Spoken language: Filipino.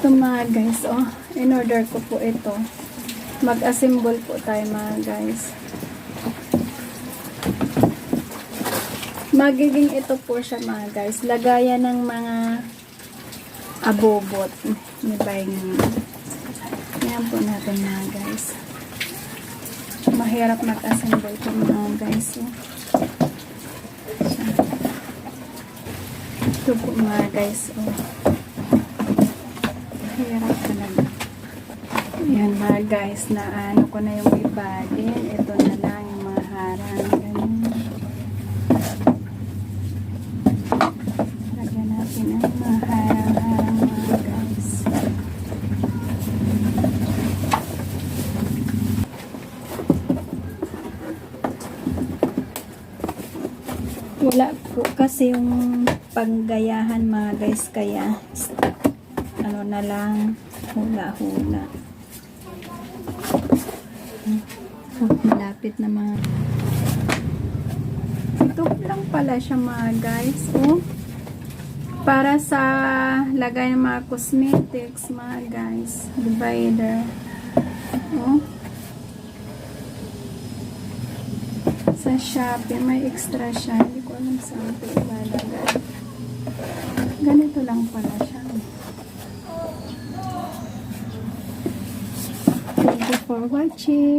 Ito mga guys, oh, in order ko po ito. Mag-assemble po tayo mga guys. Magiging ito po siya mga guys. Lagayan ng mga abobot ni Bayng. Yan po natin mga guys. Mahirap mag-assemble po mga guys. Oh. Ito po mga guys. Oh. Hirap talaga. Yan mga guys, na ano ko na yung iba din. Ito na lang yung mga harang. Ganyan. Lagyan natin ang mga harang-harang mga guys. Wala po kasi yung panggayahan mga guys kaya ano na lang hula-hula. Oh, malapit na mga ito lang pala siya mga guys oh. Para sa lagay ng mga cosmetics mga guys divider. Oh. Sa Shopee may extra siya. Hindi ko alam saan ito ilalagay. Ganito lang pala siya you for watching